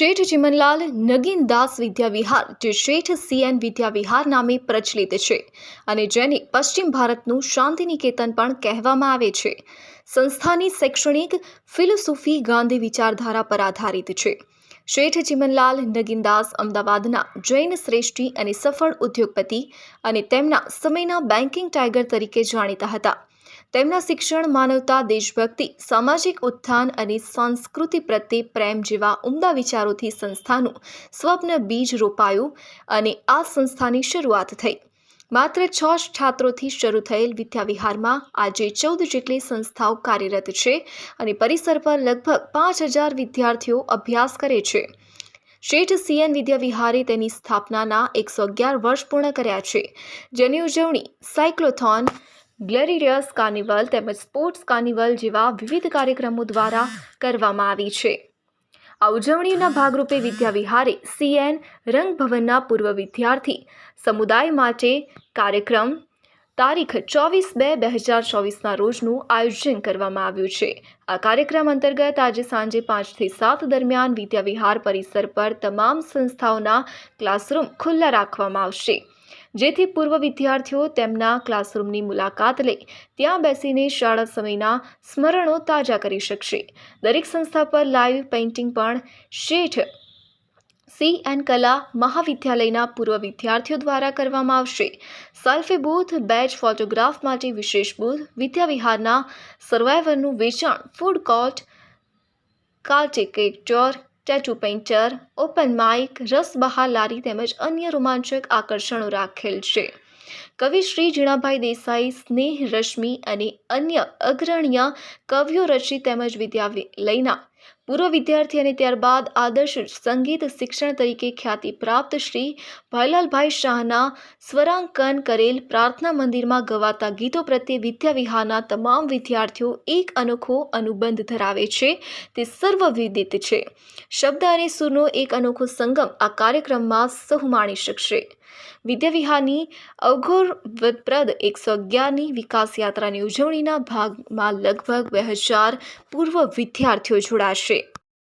શેઠ ચિમનલાલ નગીનદાસ વિદ્યાવિહાર, જે શેઠ સીએન વિદ્યાવિહાર નામે પ્રચલિત છે અને જેને પશ્ચિમ ભારતનું શાંતિનિકેતન પણ કહેવામાં આવે છે. સંસ્થાની શૈક્ષણિક ફિલોસોફી ગાંધી વિચારધારા પર આધારિત છે. શેઠ ચિમનલાલ નગીનદાસ અમદાવાદના જૈન શ્રેષ્ઠી અને સફળ ઉદ્યોગપતિ અને તેમના સમયના બેન્કિંગ ટાઈગર તરીકે જાણીતા હતા. તેમના શિક્ષણ, માનવતા, દેશભક્તિ, સામાજિક ઉત્થાન અને સંસ્કૃતિ પ્રત્યે પ્રેમ જેવા ઉમદા વિચારોથી સંસ્થાનું સ્વપ્ન બીજ રોપાયું અને આ સંસ્થાની શરૂઆત થઈ. માત્ર છ છાત્રોથી શરૂ થયેલ વિદ્યાવિહારમાં આજે ચૌદ જેટલી સંસ્થાઓ કાર્યરત છે અને પરિસર પર લગભગ પાંચ હજાર વિદ્યાર્થીઓ અભ્યાસ કરે છે. શેઠ સીએન વિદ્યાવિહારે તેની સ્થાપનાના એકસો અગિયાર વર્ષ પૂર્ણ કર્યા છે. જેની ઉજવણી સાયક્લોથોન ગ્લેરિયસ કાર્નિવલ તેમજ સ્પોર્ટ્સ કાર્નિવલ જેવા વિવિધ કાર્યક્રમો દ્વારા કરવામાં આવી છે. આ ઉજવણીના ભાગરૂપે વિદ્યાવિહારે સીએન રંગભવનના પૂર્વ વિદ્યાર્થી સમુદાય માટે કાર્યક્રમ તારીખ ચોવીસ બે બે હજાર ચોવીસના રોજનું આયોજન કરવામાં આવ્યું છે. આ કાર્યક્રમ અંતર્ગત આજે સાંજે પાંચથી સાત દરમિયાન વિદ્યાવિહાર પરિસર પર તમામ સંસ્થાઓના ક્લાસરૂમ ખુલ્લા રાખવામાં આવશે. જેથી પૂર્વ વિદ્યાર્થીઓ તેમના ક્લાસરૂમની મુલાકાત લઈ ત્યાં બેસીને શાળા સમયના સ્મરણો તાજા કરી શકશે. દરેક સંસ્થા પર લાઈવ પેઇન્ટિંગ પણ શેઠ સી એન કલા મહાવિદ્યાલયના પૂર્વ વિદ્યાર્થીઓ દ્વારા કરવામાં આવશે. સેલ્ફી બૂથ, બેચ ફોટોગ્રાફ માટે વિશેષ બૂથ, વિદ્યાવિહારના સર્વાઈવરનું વેચાણ, ફૂડ કોર્ટ કાર્ટિકેટર ટેટુ પેઇન્ટર ઓપન માઇક રસ બહાલારી તેમજ અન્ય રોમાંચક આકર્ષણો રાખેલ છે. કવિ શ્રી જીણાભાઈ દેસાઈ, સ્નેહ રશ્મિ અને અન્ય અગ્રણ્ય કવિઓ રચિત તેમજ વિદ્યાલયના પૂર્વ વિદ્યાર્થી અને ત્યારબાદ આદર્શ સંગીત શિક્ષણ તરીકે ખ્યાતિ પ્રાપ્ત શ્રી ભાઈલાલભાઈ શાહના સ્વરાંકન કરેલ પ્રાર્થના મંદિરમાં ગવાતા ગીતો પ્રત્યે વિદ્યાવિહારના તમામ વિદ્યાર્થીઓ એક અનોખો અનુબંધ ધરાવે છે. તે સર્વવિદિત છે. શબ્દ અને સૂરનો એક અનોખો સંગમ આ કાર્યક્રમમાં સહુ માણી શકશે. વિદ્યાવિહારની અવઘોરપ્રદ એકસો અગિયારની વિકાસ યાત્રાની ઉજવણીના ભાગમાં લગભગ બે હજાર પૂર્વ વિદ્યાર્થીઓ જોડાશે.